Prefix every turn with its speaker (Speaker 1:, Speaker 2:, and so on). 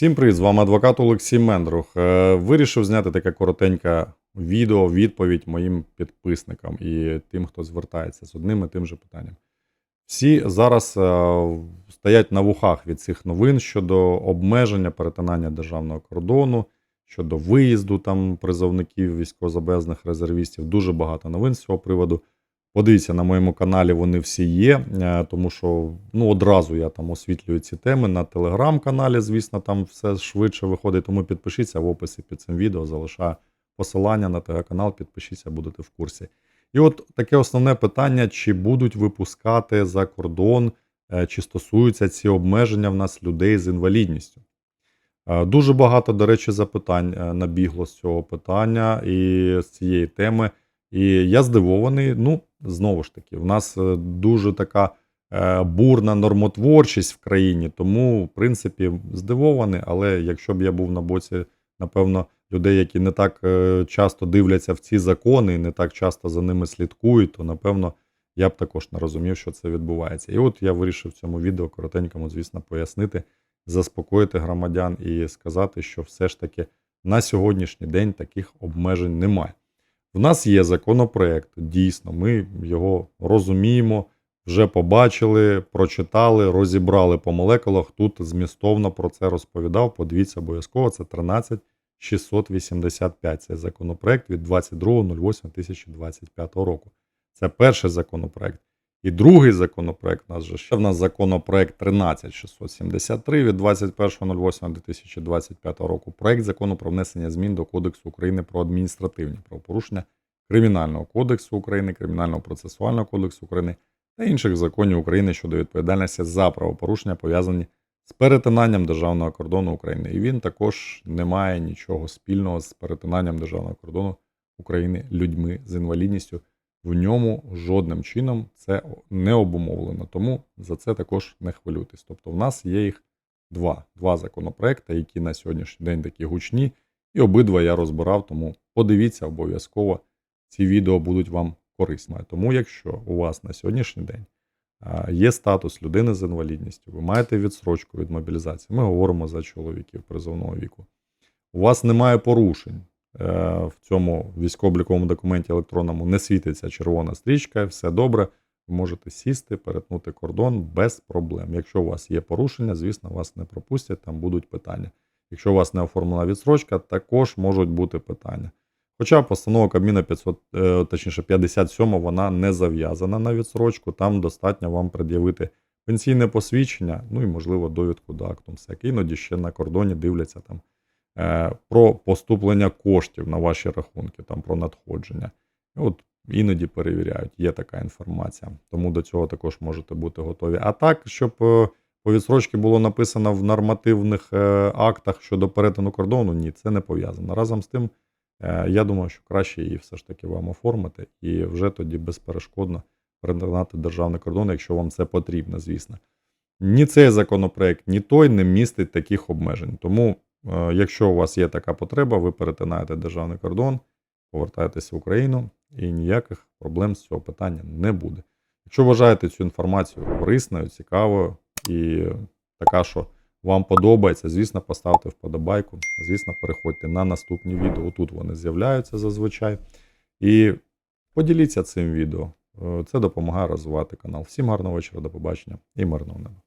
Speaker 1: Всім привіт, з вами адвокат Олексій Мендрух. Е, Вирішив зняти таке коротеньке відео, відповідь моїм підписникам і тим, хто звертається з одним і тим же питанням. Всі зараз е, стоять на вухах від цих новин щодо обмеження перетинання державного кордону, щодо виїзду там призовників, військовозобов'язаних резервістів. Дуже багато новин з цього приводу. Подивіться, на моєму каналі вони всі є, е, тому що ну, одразу я там освітлюю ці теми на телеграм-каналі, звісно, там все швидше виходить. Тому підпишіться в описі під цим відео, залишаю посилання на телеграм-канал, підпишіться, будете в курсі. І от таке основне питання: чи будуть випускати за кордон, е, чи стосуються ці обмеження в нас людей з інвалідністю? Е, Дуже багато, до речі, запитань набігло з цього питання і з цієї теми. І я здивований. Ну, знову ж таки, в нас е, дуже така е, бурна нормотворчість в країні, тому, в принципі, здивований. Але якщо б я був на боці, напевно, людей, які не так е, часто дивляться в ці закони не так часто за ними слідкують, то напевно я б також не розумів, що це відбувається. І от я вирішив в цьому відео коротенькому, звісно, пояснити, заспокоїти громадян і сказати, що все ж таки на сьогоднішній день таких обмежень немає. В нас є законопроект, дійсно, ми його розуміємо, вже побачили, прочитали, розібрали по молекулах. Тут змістовно про це розповідав. Подивіться обов'язково, це 13685. Це законопроект від 22.08.2025 року. Це перший законопроект. І другий законопроект, у нас же ще в нас законопроект 13673 від 21.08.2025 року. Проект закону про внесення змін до Кодексу України про адміністративні правопорушення Кримінального кодексу України, Кримінального процесуального кодексу України та інших законів України щодо відповідальності за правопорушення, пов'язані з перетинанням державного кордону України. І він також не має нічого спільного з перетинанням державного кордону України людьми з інвалідністю. В ньому жодним чином це не обумовлено. Тому за це також не хвилюйтесь. Тобто, в нас є їх два, два законопроекти, які на сьогоднішній день такі гучні, і обидва я розбирав. Тому подивіться обов'язково ці відео будуть вам корисні. Тому, якщо у вас на сьогоднішній день є статус людини з інвалідністю, ви маєте відсрочку від мобілізації, ми говоримо за чоловіків призовного віку. У вас немає порушень. Е, В цьому військово-обліковому документі електронному не світиться червона стрічка, все добре. Ви можете сісти, перетнути кордон без проблем. Якщо у вас є порушення, звісно, вас не пропустять, там будуть питання. Якщо у вас не оформлена відсрочка, також можуть бути питання. Хоча постанова Кабміна 500, е, точніше 57, вона не зав'язана на відсрочку, там достатньо вам пред'явити пенсійне посвідчення, ну і, можливо, довідку до акту МСЕК. Іноді ще на кордоні дивляться там про поступлення коштів на ваші рахунки, там про надходження. От іноді перевіряють, є така інформація. Тому до цього також можете бути готові. А так, щоб е, по відсрочці було написано в нормативних е, актах щодо перетину кордону, ні, це не пов'язано. Разом з тим. Е, Я думаю, що краще її все ж таки вам оформити і вже тоді безперешкодно перетинати державний кордон, якщо вам це потрібно, звісно. Ні цей законопроект, ні той не містить таких обмежень. Тому, е, якщо у вас є така потреба, ви перетинаєте державний кордон, повертаєтесь в Україну і ніяких проблем з цього питання не буде. Якщо вважаєте цю інформацію корисною, цікавою і така, що вам подобається, звісно, поставте вподобайку. Звісно, переходьте на наступні відео. Тут вони з'являються зазвичай. І поділіться цим відео. Е, Це допомагає розвивати канал. Всім гарного вечора, до побачення і мирного неба.